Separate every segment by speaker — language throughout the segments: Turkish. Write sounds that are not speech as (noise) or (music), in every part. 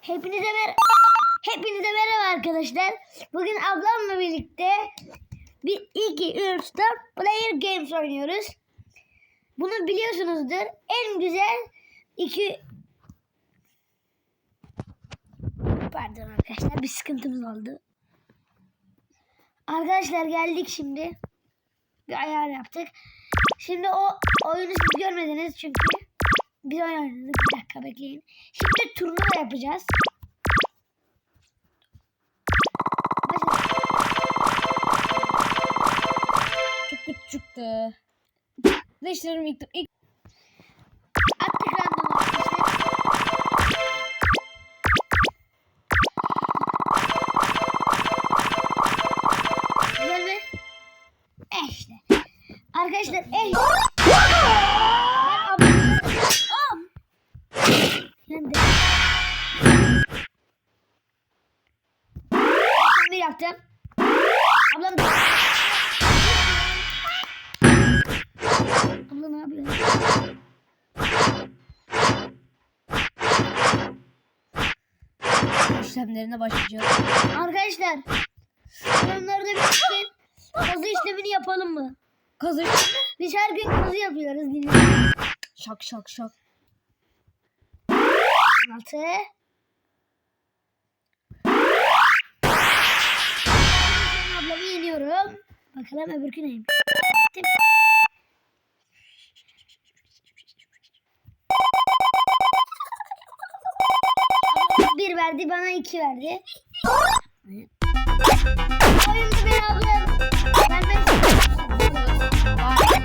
Speaker 1: Hepinize mer Hepinize merhaba arkadaşlar. Bugün ablamla birlikte bir 2 3 4 player games oynuyoruz. Bunu biliyorsunuzdur. En güzel iki Pardon arkadaşlar bir sıkıntımız oldu. Arkadaşlar geldik şimdi. Bir ayar yaptık. Şimdi o oyunu siz görmediniz çünkü biz oynadık. Bir dakika bekleyin. Şimdi turnuva yapacağız.
Speaker 2: Çok kötü çıktı. Değiştiririm ilk, ilk
Speaker 1: random arkadaşlar. Eh yaptım. Ablam da. Abla ne yapıyor?
Speaker 2: işlemlerine başlayacağız.
Speaker 1: Arkadaşlar yorumlarda bir için kazı işlemini yapalım mı?
Speaker 2: Kazı
Speaker 1: Biz her gün kazı yapıyoruz dinleyin.
Speaker 2: şak şak şak.
Speaker 1: Altı. Ablamı yeniyorum. Bakalım öbürkü neymiş. Bir verdi bana iki verdi. Oyunda ben ablam. Ben ben.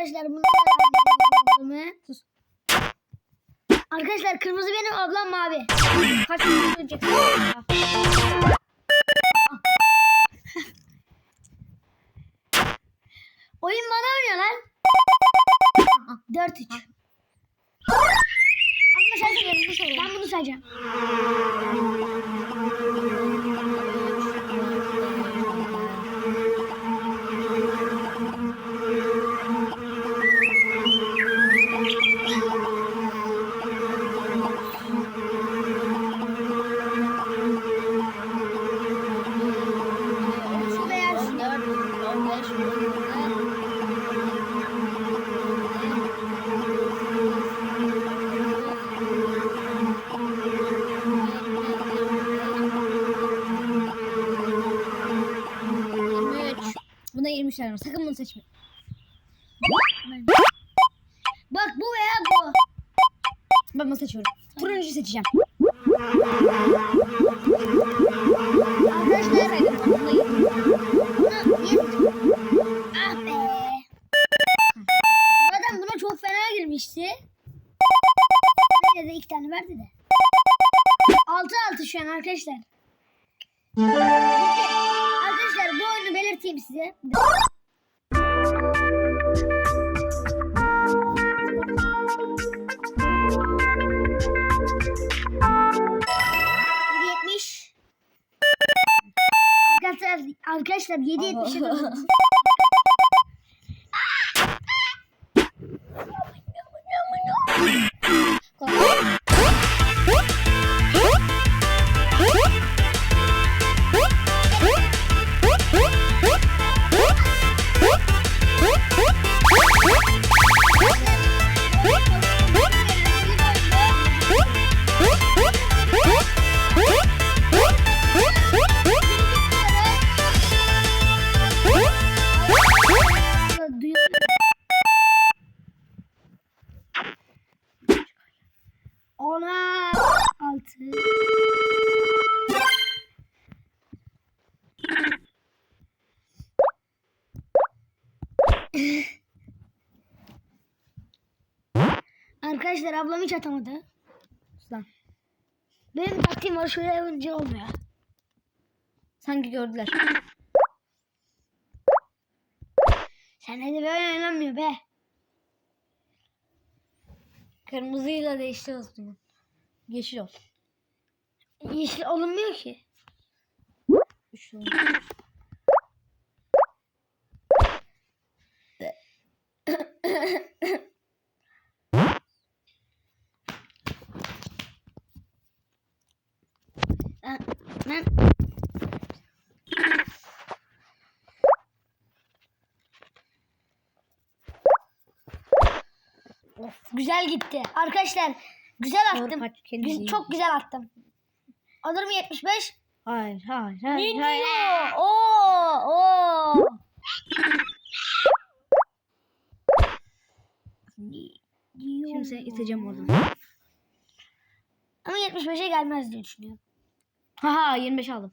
Speaker 1: Arkadaşlar bunlar. Sus. Arkadaşlar kırmızı benim ablam mavi.
Speaker 2: Kaç gün önce? (laughs)
Speaker 1: Oyun bana oynuyor lan. 4-3. Ama sen söyle bunu söyle. Ben bunu sayacağım. Şu veya şu.
Speaker 2: Buna 23 tane var. Sakın bunu seçme.
Speaker 1: Bak bu veya bu.
Speaker 2: Ben bunu seçiyorum. Turuncuyu seçeceğim.
Speaker 1: Arkadaşlar yet. Ah. Zaten buna çok fena girmişti. Bana de iki tane verdi de. 6-6 şu an Arkadaşlar öğreteyim size. Arkadaşlar, arkadaşlar 7.70'e Ona altı. Arkadaşlar ablam hiç atamadı.
Speaker 2: Lan.
Speaker 1: Benim taktiğim var şöyle yapınca olmuyor.
Speaker 2: Sanki gördüler.
Speaker 1: Sen de böyle oynanmıyor be.
Speaker 2: Kırmızıyla değişti olsun. Yeşil ol.
Speaker 1: Yeşil olunmuyor ki.
Speaker 2: Üç ol.
Speaker 1: Ben, ben... Of, güzel gitti. Arkadaşlar güzel attım. Gü- çok güzel attım. Alır mı 75?
Speaker 2: Hayır, hayır,
Speaker 1: Ne
Speaker 2: hayır.
Speaker 1: diyor?
Speaker 2: hayır.
Speaker 1: Oo, oo.
Speaker 2: Şimdi seni iteceğim oradan.
Speaker 1: Ama 75'e gelmez diye düşünüyorum.
Speaker 2: Haha 25 aldım.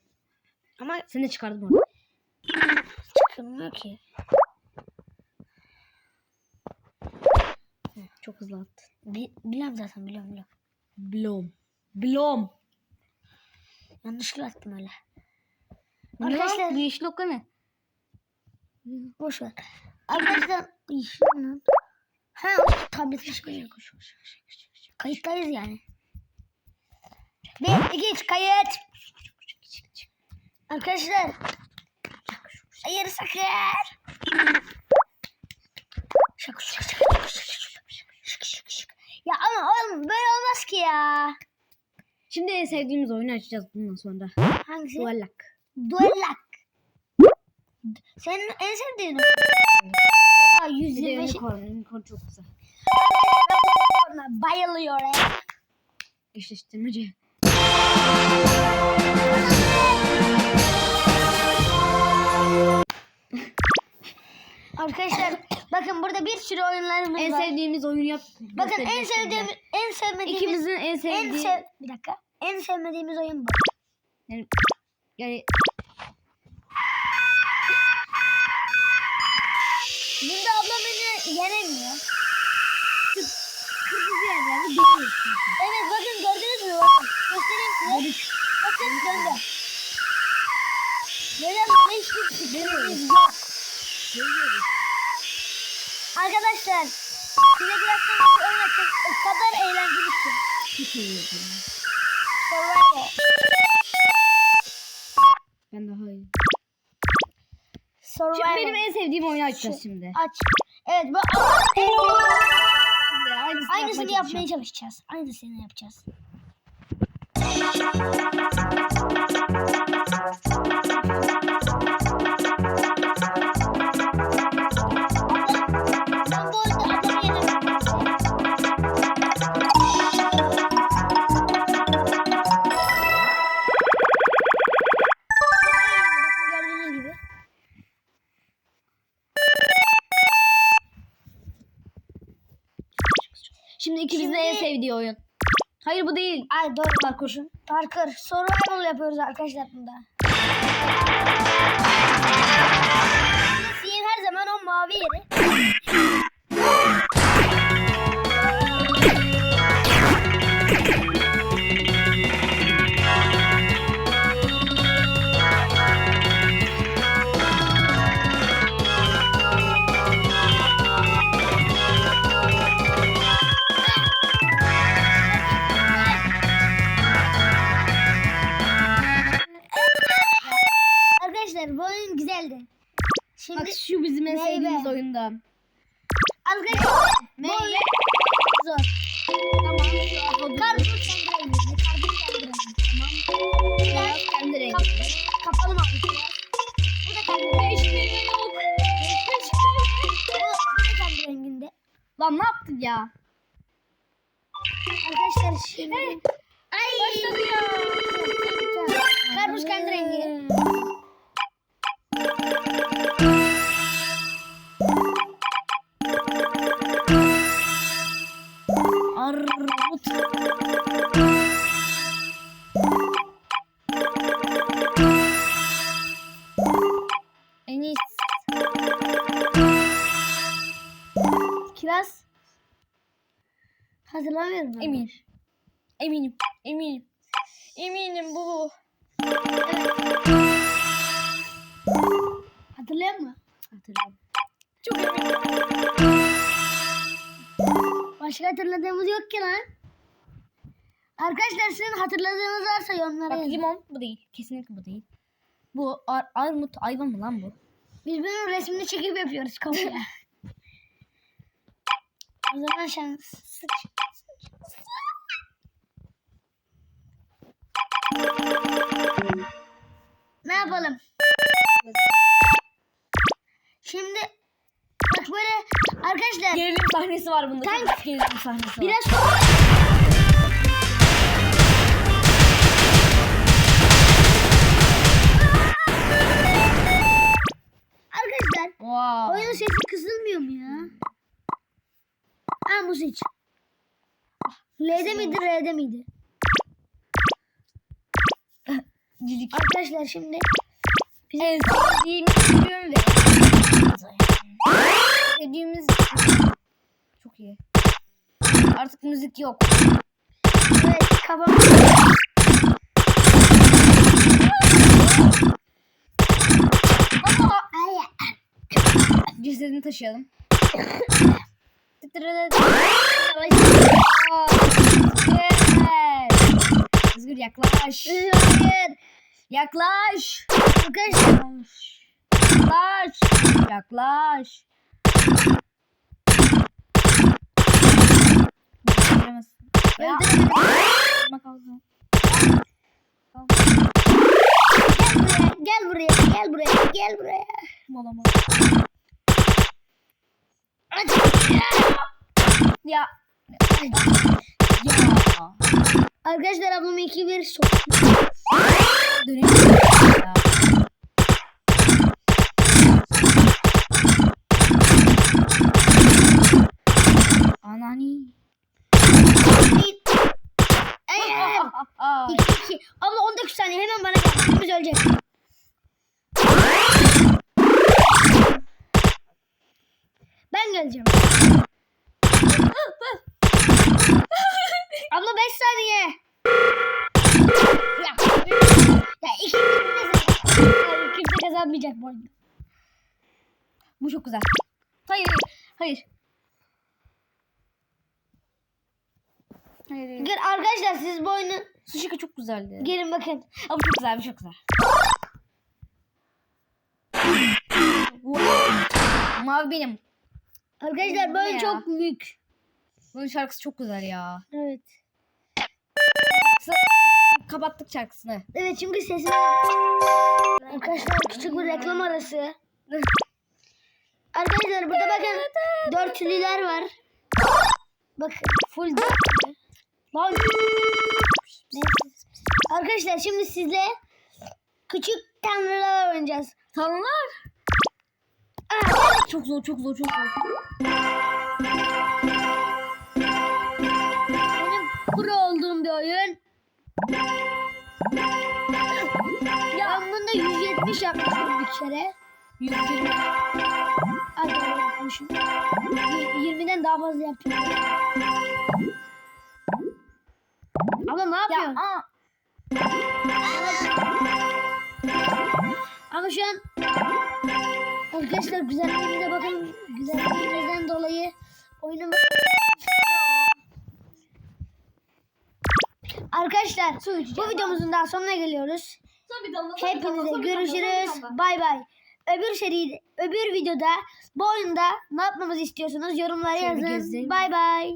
Speaker 1: Ama
Speaker 2: Seni de çıkardım orada.
Speaker 1: çıkılmıyor ki.
Speaker 2: Çok hızlı attın.
Speaker 1: Bi- biliyorum zaten biliyorum biliyorum.
Speaker 2: Blom. Blom.
Speaker 1: Yanlışlıkla attım öyle.
Speaker 2: Arkadaşlar. Bu yeşil okka ne?
Speaker 1: boş ver. Arkadaşlar yeşil lan. Ha o tabletin çıkacak. Kayıttayız yani. Bir, iki, üç, kayıt. Arkadaşlar. Hayır sakın. Ya.
Speaker 2: Şimdi en sevdiğimiz oyunu açacağız bundan sonra.
Speaker 1: Hangisi?
Speaker 2: Duellak.
Speaker 1: Duellak. Senin en sevdiğin oyun. Aa,
Speaker 2: Bir de
Speaker 1: 125.
Speaker 2: unicorn. Unicorn çok güzel.
Speaker 1: Bayılıyor ya.
Speaker 2: Eşleştirmece.
Speaker 1: Arkadaşlar bakın burada bir sürü oyunlarımız
Speaker 2: En
Speaker 1: var.
Speaker 2: sevdiğimiz oyunu yap.
Speaker 1: bakın en
Speaker 2: göstereceğiz şimdi.
Speaker 1: sevdiğim en sevmediğimiz
Speaker 2: İkimizin en
Speaker 1: en
Speaker 2: sevdiği.
Speaker 1: sev bir dakika. En sevmediğimiz oyun bu.
Speaker 2: Yani, yani
Speaker 1: Bunda ablam beni yenemiyor.
Speaker 2: kırmızı yerlerde dönüyorsun.
Speaker 1: Evet bakın gördünüz mü? Bakın. Göstereyim size. Bakın döndü. Neden böyle hiçbir fikrimiz yok. Arkadaşlar size biraz sonra açacağım. O kadar eğlenceli ki. (laughs) Survival.
Speaker 2: Ben daha iyi.
Speaker 1: Survival.
Speaker 2: Şimdi benim en sevdiğim oyunu açacağız şimdi.
Speaker 1: Aç. Evet bu
Speaker 2: Şimdi aynısını,
Speaker 1: Aynısını
Speaker 2: yapmaya
Speaker 1: çalışacağız. Aynısını yapacağız. Koşun. Parkur. Survival yapıyoruz arkadaşlar bunda. Siyah her zaman o mavi yeri. Şimdi
Speaker 2: Bak şu bizim en
Speaker 1: Meyve.
Speaker 2: sevdiğimiz oyundan.
Speaker 1: arkadaşlar
Speaker 2: Meyve.
Speaker 1: zor.
Speaker 2: Tamam.
Speaker 1: Karpuz kendi
Speaker 2: rengi.
Speaker 1: kap- kapalı mı alacağız? Bu da kendi renginde. Bu, bu da kendi renginde.
Speaker 2: Lan ne yaptın ya?
Speaker 1: Arkadaşlar şimdi. Ay.
Speaker 2: Başladı ya.
Speaker 1: Karpuz kendi rengi. Hazırlamıyorum ben.
Speaker 2: Emin. Eminim. Eminim. Eminim bu.
Speaker 1: Hatırlıyor musun?
Speaker 2: Hatırlıyorum. Çok eminim.
Speaker 1: Başka hatırladığımız yok ki lan. Arkadaşlar sizin hatırladığınız varsa yorumlara
Speaker 2: Bak
Speaker 1: yazın.
Speaker 2: limon bu değil. Kesinlikle bu değil. Bu ar armut ayva mı lan bu?
Speaker 1: Biz bunun resmini çekip yapıyoruz kafaya. (laughs) o zaman şans. Ne yapalım? Şimdi bak böyle arkadaşlar
Speaker 2: Gerilim sahnesi var bunda.
Speaker 1: Tank.
Speaker 2: Çok gerilim sahnesi var.
Speaker 1: biraz Arkadaşlar
Speaker 2: Wow.
Speaker 1: oyunun sesi kısılmıyor mu ya? Ha muz iç. L'de miydi R'de miydi?
Speaker 2: Cilik.
Speaker 1: Arkadaşlar şimdi
Speaker 2: En sevdiğimiz ürün ve sevdiğimiz çok iyi. Artık müzik yok.
Speaker 1: evet kafam
Speaker 2: cesedini taşıyalım. (laughs) Özgür yaklaş.
Speaker 1: Hayır.
Speaker 2: Yaklaş.
Speaker 1: Arkadaşlar
Speaker 2: Yaklaş. Yaklaş. Öldüremezsin. Ya.
Speaker 1: Gel buraya gel buraya gel buraya.
Speaker 2: Malama.
Speaker 1: Aç.
Speaker 2: Ya.
Speaker 1: Ay.
Speaker 2: Ya.
Speaker 1: Arkadaşlar ablam 2-1 soktu.
Speaker 2: Dönemiyorum ya. Anani. Aa, (laughs)
Speaker 1: 2-2. Abla 19 saniye hemen bana gel. Biz ölecek. Ben geleceğim. Abla 5 saniye. Ya, ya iki kimse, kimse kazanmayacak bu oyunu.
Speaker 2: Bu çok güzel. Hayır, hayır. Hayır, hayır.
Speaker 1: Gel arkadaşlar siz bu oyunu
Speaker 2: Sushi çok güzeldi.
Speaker 1: gelin bakın.
Speaker 2: Bu çok güzel, çok güzel. Mavi benim.
Speaker 1: Arkadaşlar bu oyun çok büyük.
Speaker 2: Bunun şarkısı çok güzel ya.
Speaker 1: Evet.
Speaker 2: Kapattık şarkısını.
Speaker 1: Evet çünkü sesim... Arkadaşlar küçük bir reklam arası. Arkadaşlar burada bakın dörtlüler var. Bakın full dörtlü. Arkadaşlar şimdi sizle küçük tanrılar oynayacağız.
Speaker 2: Tanrılar.
Speaker 1: Aa,
Speaker 2: Çok zor, çok zor, çok zor.
Speaker 1: benim pro olduğum bir oyun. Ya bunda 170 yapmışım bir kere.
Speaker 2: 120.
Speaker 1: Ay doğru yapmışım. Y- 20'den daha fazla yaptım. Abla ne
Speaker 2: Ya,
Speaker 1: yapıyorsun?
Speaker 2: aa.
Speaker 1: Ama şu an arkadaşlar güzelliğimize bakın. Güzelliğimizden dolayı oyunum Arkadaşlar bu videomuzun daha sonuna geliyoruz. Hepinize görüşürüz. Bay bay. öbür seri öbür videoda bu oyunda ne yapmamızı istiyorsunuz yorumlara yazın. Bay bay.